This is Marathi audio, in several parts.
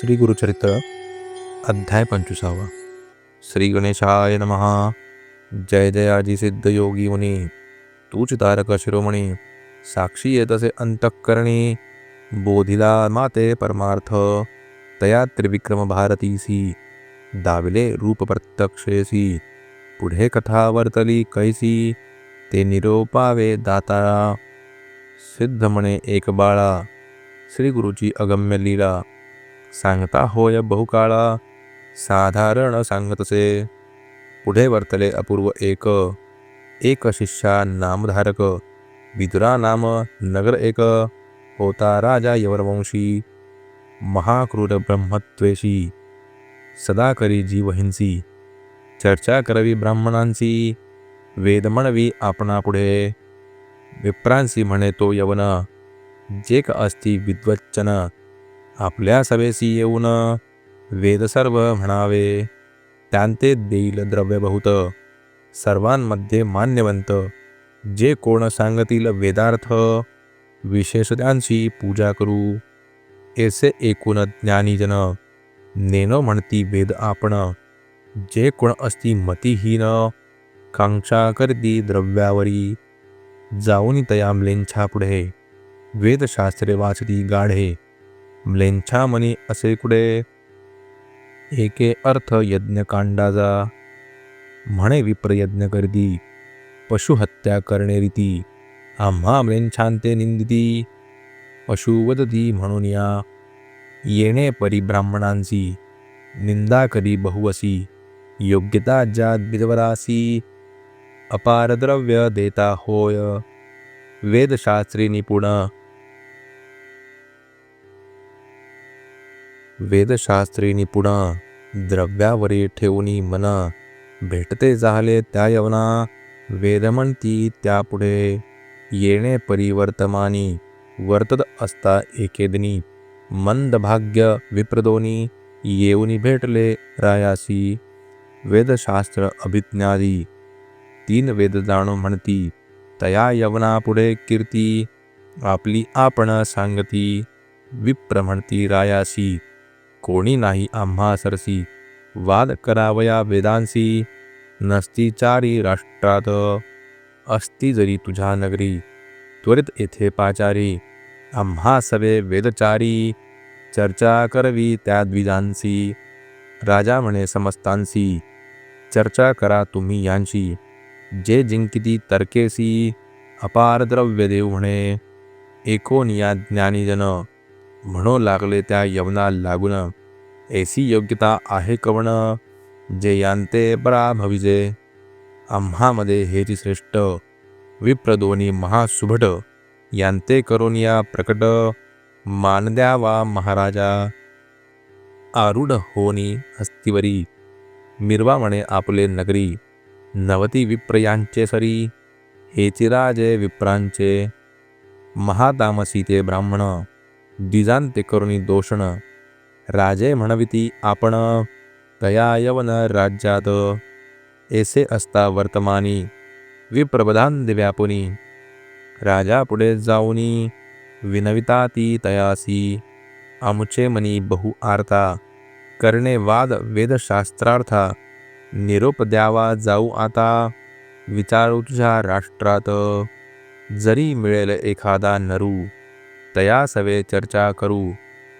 श्री गुरुचरित्र अध्याय पंचवीसावा. श्री गणेशाय नमः. जय जयाजी सिद्ध योगी मुनी. तूच तारक शिरोमणी. साक्षी येतसे अंतःकरणी. बोधिला माते परमार्थ. तया त्रिविक्रम भारतीसी. दाविले रूप प्रत्यक्षेसी. पुढे कथा वर्तली कैसी. ते निरोपावे दाताळा सिद्ध म्हणे एक बाळा. श्री गुरुची अगम्य लीला. सांगता होय बहुकाळा साधारण सांगतसे. पुढे वर्तले अपूर्व एक एक शिष्या नामधारक विदुरा नाम नगर एक होता राजा यवरवंशी महाक्रूर ब्रह्मत्वेशी सदा करी जीवहिंसी चर्चा करवी ब्राह्मणांची वेद म्हणवी आपणापुढे विप्रांसी म्हणे तो यवन जे का असती विद्वच्चन आपल्या सभेसी येऊन वेद सर्व म्हणावे. त्यांते देईल द्रव्य बहुत सर्वांमध्ये मान्यवंत. जे कोण सांगतील वेदार्थ विशेषत्यांची पूजा करू. ऐसे एकूण ज्ञानीजन नेनो म्हणती वेद आपण. जे कोण असती मतिहीन कांक्षा करती द्रव्यावरी. जाऊन तया पुढे वेदशास्त्रे वाचती गाढे. म्लेंछा मनी असे कुडे. एके अर्थ यज्ञकांडाचा म्हणे विप्रयज्ञ करदी पशुहत्या करणे रीती. आम्हा म्लेंछांते निंदिती. पशुवदती म्हणून या. येणे परिब्राह्मणांची निंदा करी बहुवसी. योग्यता ज्या विधवरासी अपारद्रव्य देता होय. वेदशास्त्री निपुण. वेदशास्त्री निपुणा द्रव्यावरी ठेवणी मन भेटते झाले त्या यवना वेद म्हणती त्यापुढे येणे परिवर्तमानी वर्तत असता एकेदनी मंद भाग्य विप्रदोनी येऊनी भेटले रायासी वेदशास्त्र अभिज्ञादी तीन वेद जाणू म्हणती तया यवनापुढे कीर्ती आपली आपण सांगती विप्र म्हणती रायासी. कोणी नाही आम्हा सरसी. वाद करावया वेदांसी नसती चारी राष्ट्रात. असती जरी तुझ्या नगरी त्वरित येथे पाचारी. आम्हा सवे वेदचारी चर्चा करवी त्या द्विजांसी. राजा म्हणे समस्तांसी चर्चा करा तुम्ही यांची जे जिंकिती तर्केसी अपार द्रव्य देव म्हणे एकोनिया ज्ञानीजन. म्हणू लागले त्या यवना लागून. ऐसी योग्यता आहे कवण जे यांते बरा भविजे आम्हामध्ये हेची श्रेष्ठ विप्रदोनी महासुभट. यांते करून या प्रकट मानद्या वा महाराजा. आरूढ होनी हस्तिवरी. मिरवा म्हणे आपले नगरी. नवती विप्र यांचे सरी. हे चिराजे विप्रांचे. महातामसी ते ब्राह्मण. द्विजान्ते करुणी दोषण। राजे म्हणविती आपण तया यवन राज्यात। एसे असता वर्तमानी विप्रबधान दिव्यापुनी। राजा पुढे जाऊनी विनविता ती तयासी। आमुचे मनी बहु आर्ता करणे वाद वेदशास्त्रार्था। निरोप द्यावा जाऊ आता विचारू तुझ्या राष्ट्रात। जरी मिळेल एखादा नरू। तया सवे चर्चा करू।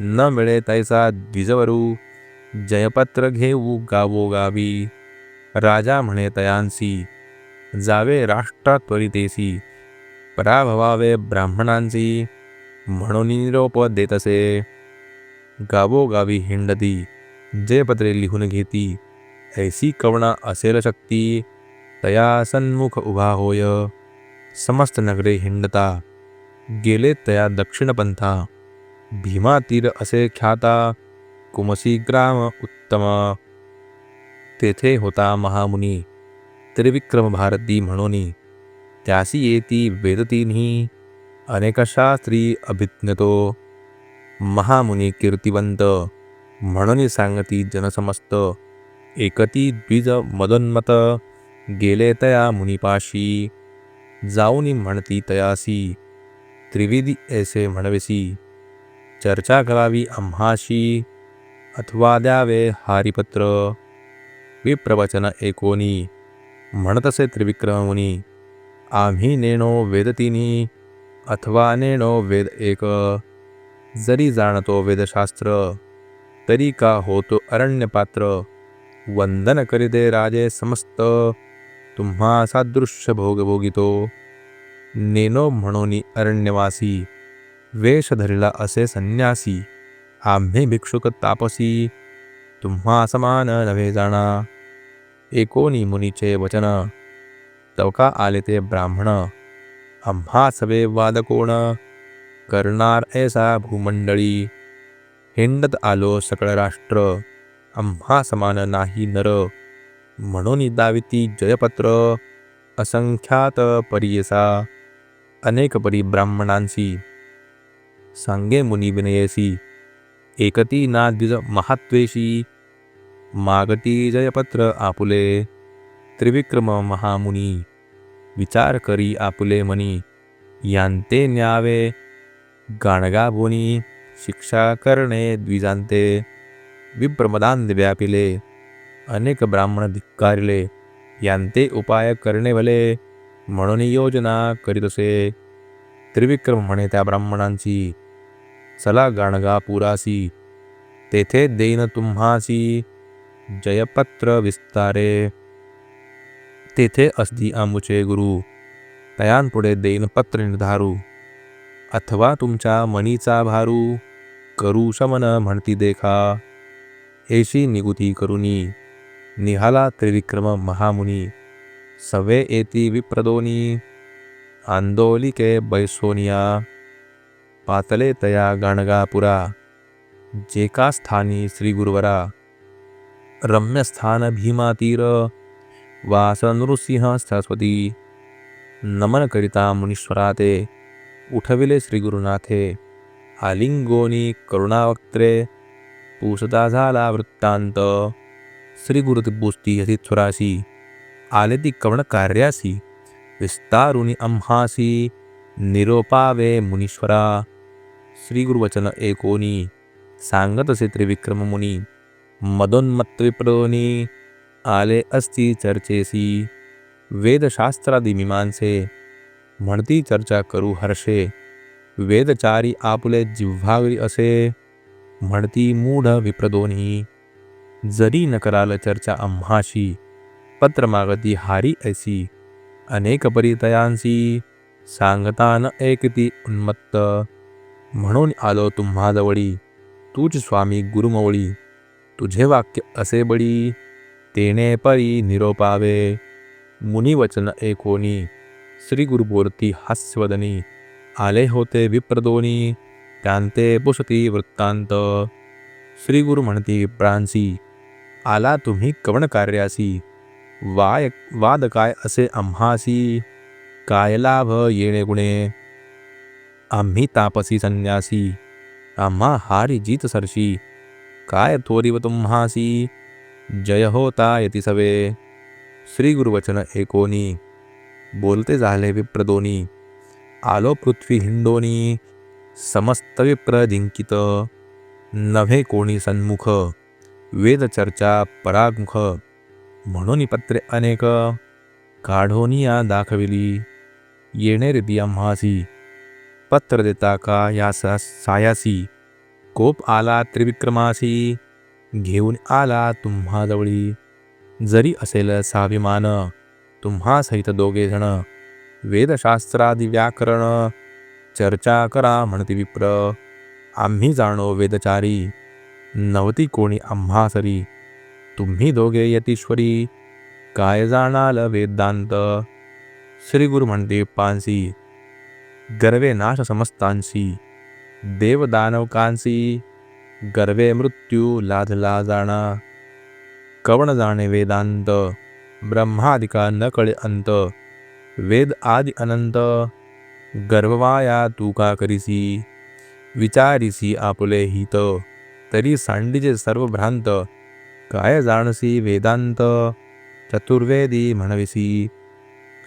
न मिळे तैसा द्विजवरू। जयपत्र घेऊ गावोगावी राजा म्हणे तयांसी। जावे राष्ट्रात त्वरितेसी पराभवावे ब्राह्मणांसी। म्हणून निरोप देतसे गावोगावी हिंडती। जयपत्रे लिहून घेती। ऐसी कवणा असेल शक्ती। तया सन्मुख उभा होय। समस्त नगरे हिंडता। गेले तया दक्षिणपंथा। भीमातीर असे ख्याता कुमसी ग्राम उत्तम। तेथे होता महामुनी त्रिविक्रम भारती म्हणून। त्यासी येती वेदतीन्ही अनेकशास्त्री अभिज्ञतो। महामुनी कीर्तिवंत म्हणून सांगती जनसमस्त। एकती द्विज मदोन्मत गेले तया मुनिपाशी। जाऊनी म्हणती तयासी त्रिविधी ऐसे म्हणवेसी चर्चा करावी आम्हाशी अथवा द्यावे हारिपत्र। विप्रवचन एकोणी म्हणतसे त्रिविक्रममुनी। आम्ही नेणो वेदतिनी। अथवा नेणो वेद एक। जरी जाणतो वेदशास्त्र। तरी का होतो अरण्यपात्र। वंदन करीते राजे समस्त। तुम्हा सादृश्य भोग भोगितो नेनो म्हणून अरण्यवासी वेश धरिला असे संन्यासी आम्ही भिक्षुक तापसी तुम्हा समान नव्हे जाणा. एकोनी मुनीचे वचन तवका आले ते ब्राह्मण आम्हा सवे वादकोण करणार ऐसा भूमंडळी. हिंडत आलो सकळ राष्ट्र आम्हा समान नाही नर म्हणून दाविती जयपत्र असंख्यात परियसा. अनेक परी ब्राह्मणांसी सांगे मुनी विनयसी एकती ना द्विज महात्वेशी मागती जयपत्र आपुले त्रिविक्रम महामुनी विचार करी आपुले मनी यांते न्यावे गाणगाभुनी शिक्षा करणे द्विजांते विप्रमदान व्यापिले अनेक ब्राह्मण धिक्कारिले यांते उपाय करणे भले म्हणून योजना करीतसे त्रिविक्रम म्हणे त्या ब्राह्मणांची. चला गाणगा पुरासी. तेथे देईन तुम्हासी. जयपत्र विस्तारे. तेथे असती आमुचे गुरु. तयांपुढे देईन पत्र निर्धारू. अथवा तुमच्या मनीचा भारू. करू शमन म्हणती देखा. एशी निगुती करुनी. निहाला त्रिविक्रम महामुनी. सवे एति विप्रदोनी। आंदोलिके बैसोनिया। पातले तया गाणगापुरा जेका स्थानी श्रीगुरुवरा रम्यस्थान भीमातीर वास नृसिंह सरस्वती। नमन करिता मुनीश्वराते। उठविले श्रीगुरुनाथे आलिंगोनी करुणावक्त्रे। पूसदा झाला वृत्तांत श्रीगुरुती यथीश्वरासी आले ती कवण कार्यासी विस्तारुनी अम्हासी निरोपावे मुनीश्वरा। श्रीगुरुवचन एकोनी। सांगत असे त्रिविक्रम मुनी मदोन्मत्त विप्रोनी आले असती चर्चेसी। वेदशास्त्रादी मीमांसे। म्हणती चर्चा करू हर्षे। वेदचारी आपुले जिव्हागरी असे। म्हणती मूढ विप्रदोनी जरी न कराल चर्चा आम्हाशी पत्रमागती हारी ऐसी। अनेक परितयांशी सांगता न ऐकती उन्मत्त। म्हणून आलो तुम्हाजवळी तूच स्वामी गुरुमवळी। तुझे वाक्य असे बळी तेने परी निरोपावे। मुनिवचन एकोणी श्री हास्यवदनी। आले होते विप्रदोनी त्यांते पुसती वृत्तांत श्री गुरु म्हणती विप्रांसी आला तुम्ही कवण कार्यासी वाय वाद काय असे आम्हासी? काय लाभ येणे गुणे? आम्ही तापसी संन्यासी आम्हा हारी जीत सरशी. काय थोरीव तुम्हासी? जय होता यती सवे श्री गुरुवचन एकोनी। बोलते झाले विप्रदोनी आलो पृथ्वी हिंडोनी। समस्त विप्र जिंकित। नव्हे कोणी सन्मुख। वेदचर्चा परागमुख म्हणून पत्रे अनेक काढोनिया दाखविली. येणे रीती आम्हासी पत्र देता का या सायासी? कोप आला त्रिविक्रमासी घेऊन आला तुम्हाजवळी. जरी असेल साभिमान तुम्हा सहित दोघे जण. वेदशास्त्रादी व्याकरण चर्चा करा म्हणते विप्र. आम्ही जाणो वेदचारी. नवती कोणी आम्हा सरी तुम्ही दोघे यतीश्वरी. काय जाणाल वेदांत? श्रीगुरु म्हणते पानसी. गर्वे नाश समस्तांशी देवदानवकांसी. गर्वे मृत्यू लाधला जाणा. कवण जाणे वेदांत? ब्रह्मादिका न कळे अंत. वेद आदि अनंत. गर्ववाया तू का करीसी? विचारिसी आपुले हित. तरी सांडीचे सर्व भ्रांत काय जाणसी वेदांत? चतुर्वेदी म्हणविसी।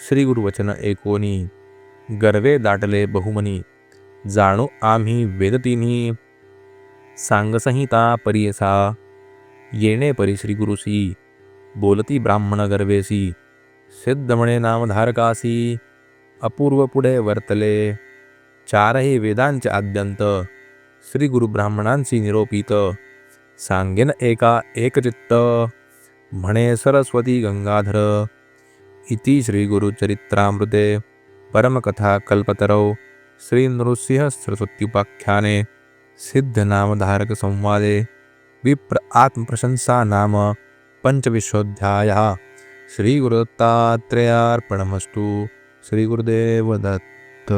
श्री गुरुवचन एकोणी गर्वे दाटले बहुमनी। जाणू आम्ही वेदतिनी सांगसंहिता परियसा। येणे परी श्री गुरुसी बोलती ब्राह्मण गर्वेसी। सिद्ध म्हणे नामधारकासी। अपूर्व पुढे वर्तले। चारही वेदांचे आद्यंत श्री गुरु ब्राह्मणांशी निरोपित। सांगेन एका एकचित्त. म्हणे सरस्वती गंगाधर इति श्री गुरुचरित्रामृते परमकथा कल्पतरौ श्री नृसिंह सरस्वत्युपाख्याने सिद्धनामधारक संवादे विप्र आत्मप्रशंसा नाम पंचविंशोऽध्यायः श्रीगुरुदत्तात्रेयार्पणमस्तु श्रीगुरुदेवदत्त